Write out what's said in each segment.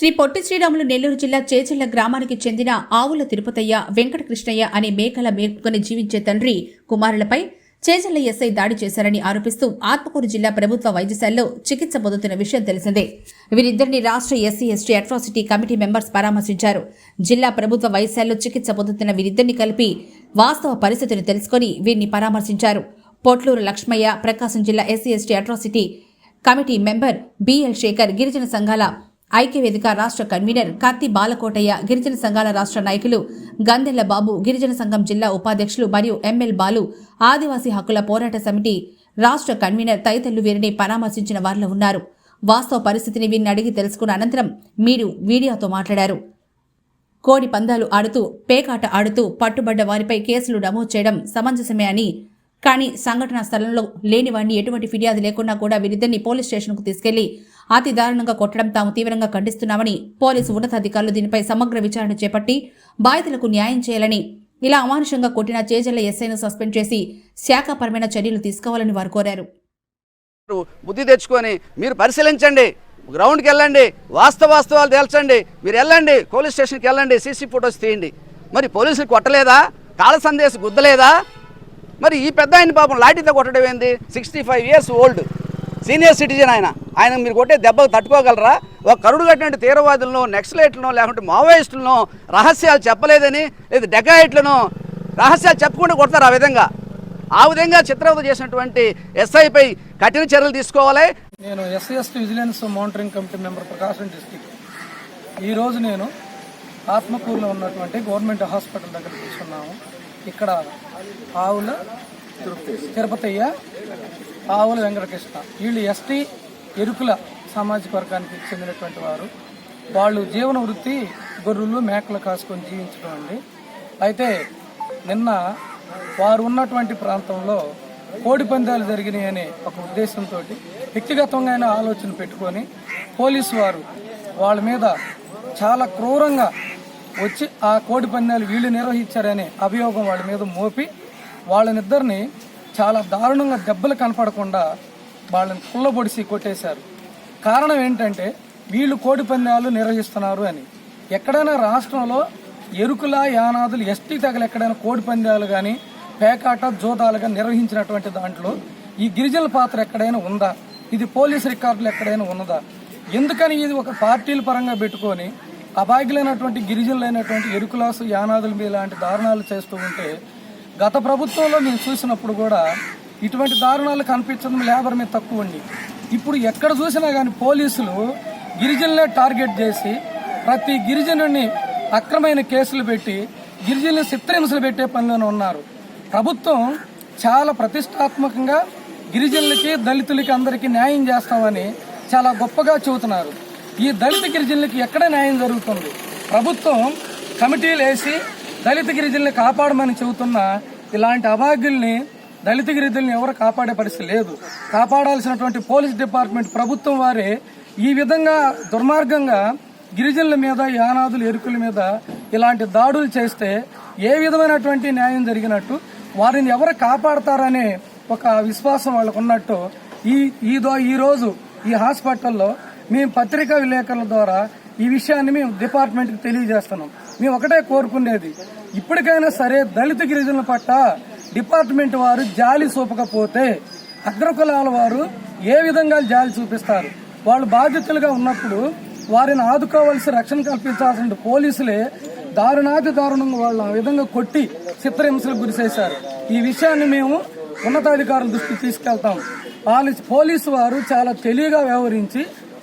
శ్రీ పొట్టి శ్రీరాములు నెల్లూరు జిల్లా చేచెళ్ళ గ్రామానికి చెందిన ఆవుల తిరుపతయ్య వెంకట కృష్ణయ్య అనే మేకల మేపుకొని జీవించే తండ్రి కుమారులపై చేచెళ్ళ ఎస్ఐ దాడి చేశారని ఆరోపిస్తూ ఆత్మకూరు జిల్లా ప్రభుత్వ వైద్యశాలలో చికిత్స పొందుతున్న విషయం తెలిసిందే. వీరిద్దరిని రాష్ట్ర SC ST atrocity committee members పరామర్శించారు. జిల్లా ప్రభుత్వ వైద్యశాలలో చికిత్స పొందుతున్న వీరిద్దరిని కలిపి వాస్తవ పరిస్థితిని తెలుసుకొని వీరిని పరామర్శించారు. పొట్లూరు లక్ష్మయ్య ప్రకాశం జిల్లా SC ST atrocity committee member BL Sekhar గిరిజన సంఘాల ఐక్యవేదిక రాష్ట్ర కన్వీనర్ కత్తి బాలకోటయ్య గిరిజన సంఘాల రాష్ట్ర నాయకులు గంధెల్ల బాబు గిరిజన సంఘం జిల్లా ఉపాధ్యక్షులు మరియు ఎంఎల్ బాలు ఆదివాసీ హక్కుల పోరాట సమితి రాష్ట్ర కన్వీనర్ తదితరులు వీరిని పరామర్శించిన వారిలో ఉన్నారు. వాస్తవ పరిస్థితిని వీరిని అడిగి తెలుసుకున్న అనంతరం మీరు వీడియోతో మాట్లాడారు. కోడి పందాలు ఆడుతూ పేకాట ఆడుతూ పట్టుబడ్డ వారిపై కేసులు నమోదు చేయడం సమంజసమే అని కానీ సంఘటనా స్థలంలో లేని ఎటువంటి ఫిర్యాదు లేకున్నా కూడా వీరిద్దరిని పోలీస్ స్టేషన్కు తీసుకెళ్ళి అతి దారుణంగా కొట్టడం తాము తీవ్రంగా ఖండిస్తున్నామని పోలీసు ఉన్నతాధికారులు దీనిపై సమగ్ర విచారణ చేపట్టి బాధితులకు న్యాయం చేయాలని ఇలా అమానుషంగా కొట్టిన చేజల్ల ఎస్ఐను సస్పెండ్ చేసి శాఖపరమైన చర్యలు తీసుకోవాలని వారు కోరారు. బుద్ధి తెచ్చుకొని మీరు పరిశీలించండి గ్రౌండ్కి వెళ్ళండి వాస్తవ వాస్తవాలు తేల్చండి మీరు వెళ్ళండి పోలీస్ స్టేషన్కి వెళ్ళండి సీసీ ఫోటోస్ తీయండి. మరి పోలీసులు కొట్టలేదా? కాల సందేశం గుద్దలేదా? మరి ఈ పెద్ద ఆయన పాపం లాఠీతో కొట్టడం ఏంది? Sixty five years old senior citizen ఆయన. ఆయన మీరు కొట్టే దెబ్బకు తట్టుకోగలరా? ఒక కరుడు కట్టినట్టు తీవ్రవాదులను నెక్సలైట్లను లేకుంటే మావోయిస్టులను రహస్యాలు చెప్పలేదని లేదా డెకాయిట్లను రహస్యాలు చెప్పకుండా కొడతారు ఆ విధంగా. ఆ విధంగా చిత్రవద చేసినటువంటి ఎస్ఐపై కఠిన చర్యలు తీసుకోవాలి. నేను SIS vigilance monitoring committee member Prakasam district. ఈరోజు నేను ఆత్మకూరులో ఉన్నటువంటి గవర్నమెంట్ హాస్పిటల్ దగ్గర కూర్చున్నాము. ఇక్కడ ఆవుల తిరుపతయ్య ఆవుల వెంకటకృష్ణ. వీళ్ళు ఎస్టీ ఎరుకుల సామాజిక వర్గానికి చెందినటువంటి వారు. వాళ్ళు జీవన వృత్తి గొర్రెలు మేకలు కాసుకొని జీవించడం అండి. అయితే నిన్న వారు ఉన్నటువంటి ప్రాంతంలో కోడి పందాలు జరిగినాయి అనే ఒక ఉద్దేశంతో వ్యక్తిగతంగా ఆలోచన పెట్టుకొని పోలీసు వారు వాళ్ళ మీద చాలా క్రూరంగా వచ్చి ఆ కోడి పందాలు వీళ్ళు నిర్వహించారనే అభియోగం వాళ్ళ మీద మోపి వాళ్ళనిద్దరిని చాలా దారుణంగా దెబ్బలు కనపడకుండా వాళ్ళని కుళ్ళబొడిసి కొట్టేశారు. కారణం ఏంటంటే వీళ్ళు కోడి పందాలు నిర్వహిస్తున్నారు అని. ఎక్కడైనా రాష్ట్రంలో ఎరుకుల యానాదులు ఎస్టీ తెగలు ఎక్కడైనా కోడి పందాలు కానీ పేకాట జోదాలుగా నిర్వహించినటువంటి దాంట్లో ఈ గిరిజనుల పాత్ర ఎక్కడైనా ఉందా? ఇది పోలీస్ రికార్డులు ఎక్కడైనా ఉన్నదా? ఎందుకని ఇది ఒక పార్టీల పరంగా పెట్టుకొని అభాగ్యులైనటువంటి గిరిజనులైనటువంటి ఎరుకులాసు యానాదుల మీద లాంటి దారుణాలు చేస్తూ ఉంటే గత ప్రభుత్వంలో మేము చూసినప్పుడు కూడా ఇటువంటి దారుణాలు కనిపించడం లేబర్ మీద తక్కువ ఉంది ఇప్పుడు ఎక్కడ చూసినా కానీ పోలీసులు గిరిజనులే టార్గెట్ చేసి ప్రతి గిరిజనుడిని అక్రమైన కేసులు పెట్టి గిరిజనులు చిత్రహింసలు పెట్టే పనిలోనే ఉన్నారు. ప్రభుత్వం చాలా ప్రతిష్టాత్మకంగా గిరిజనులకి దళితులకి అందరికీ న్యాయం చేస్తామని చాలా గొప్పగా చెబుతున్నారు. ఈ దళిత గిరిజనులకి ఎక్కడ న్యాయం జరుగుతుంది? ప్రభుత్వం కమిటీలు వేసి దళిత గిరిజనుల్ని కాపాడమని చెబుతున్న ఇలాంటి అభాగ్యుల్ని దళిత గిరిజనుల్ని ఎవరు కాపాడే పరిస్థితి లేదు. కాపాడాల్సినటువంటి పోలీస్ డిపార్ట్మెంట్ ప్రభుత్వం వారే ఈ విధంగా దుర్మార్గంగా గిరిజనుల మీద యానాదులు ఎరుకుల మీద ఇలాంటి దాడులు చేస్తే ఏ విధమైనటువంటి న్యాయం జరిగినట్టు వారిని ఎవరు కాపాడతారనే ఒక విశ్వాసం వాళ్ళకు ఉన్నట్టు ఈ ఈ రోజు ఈ హాస్పిటల్లో మేము పత్రికా విలేకరుల ద్వారా ఈ విషయాన్ని మేము డిపార్ట్మెంట్కి తెలియజేస్తున్నాం. మేము ఒకటే కోరుకునేది ఇప్పటికైనా సరే దళిత గిరిజనుల పట్ల డిపార్ట్మెంట్ వారు జాలి చూపకపోతే అగ్రకులాల వారు ఏ విధంగా జాలి చూపిస్తారు? వాళ్ళు బాధితులుగా ఉన్నప్పుడు వారిని ఆదుకోవాల్సి రక్షణ కల్పించాల్సిన పోలీసులే దారుణాతి దారుణంగా వాళ్ళు ఆ విధంగా కొట్టి చిత్రహింసలకు గురి చేశారు. ఈ విషయాన్ని మేము ఉన్నతాధికారుల దృష్టికి తీసుకెళ్తాం. పోలీస్ పోలీసు వారు చాలా తెలివిగా వ్యవహరించి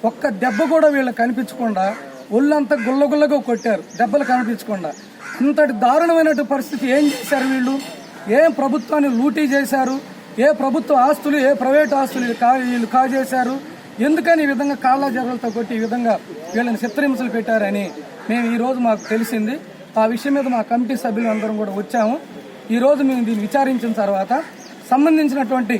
ఒక్క దెబ్బ కూడా వీళ్ళకి కనిపించకుండా ఒళ్ళంతా గుల్లగుల్లగా కొట్టారు దెబ్బలు కనిపించకుండా. ఇంతటి దారుణమైన పరిస్థితి ఏం చేశారు వీళ్ళు? ఏం ప్రభుత్వాన్ని లూటీ చేశారు? ఏ ప్రభుత్వ ఆస్తులు ఏ ప్రైవేట్ ఆస్తులు కా వీళ్ళు కాజేశారు? ఎందుకని ఈ విధంగా కాళ్ళ జగలతో కొట్టి ఈ విధంగా వీళ్ళని చిత్రహింసలు పెట్టారని మేము ఈరోజు మాకు తెలిసింది. ఆ విషయం మీద మా కమిటీ సభ్యులు అందరం కూడా వచ్చాము. ఈరోజు మేము దీన్ని విచారించిన తర్వాత సంబంధించినటువంటి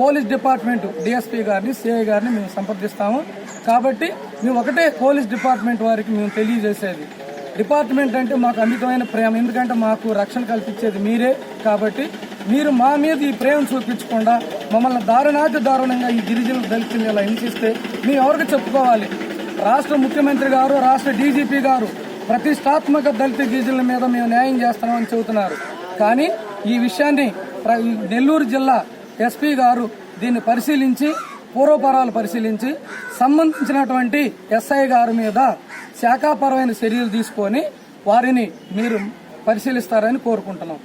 పోలీస్ డిపార్ట్మెంట్ డిఎస్పీ గారిని సిఐ గారిని మేము సంప్రదిస్తాము. కాబట్టి మేము ఒకటే పోలీస్ డిపార్ట్మెంట్ వారికి మేము తెలియజేసేది. డిపార్ట్మెంట్ అంటే మాకు అమితమైన ప్రేమ ఎందుకంటే మాకు రక్షణ కల్పించేది మీరే. కాబట్టి మీరు మా మీద ఈ ప్రేమ చూపించకుండా మమ్మల్ని దారుణాతి దారుణంగా ఈ గిరిజన దళితులు ఇలా హింసిస్తే మేము ఎవరికి చెప్పుకోవాలి? రాష్ట్ర ముఖ్యమంత్రి గారు రాష్ట్ర డీజీపీ గారు ప్రతిష్టాత్మక దళిత గిరిజనుల మీద మేము న్యాయం చేస్తామని చెబుతున్నారు. కానీ ఈ విషయాన్ని ప్ర- నెల్లూరు జిల్లా ఎస్పీ గారు దీన్ని పరిశీలించి పూర్వపరాలు పరిశీలించి సంబంధించినటువంటి ఎస్ఐ గారి మీద శాఖాపరమైన చర్యలు తీసుకొని వారిని మీరు పరిశీలిస్తారని కోరుకుంటున్నాం.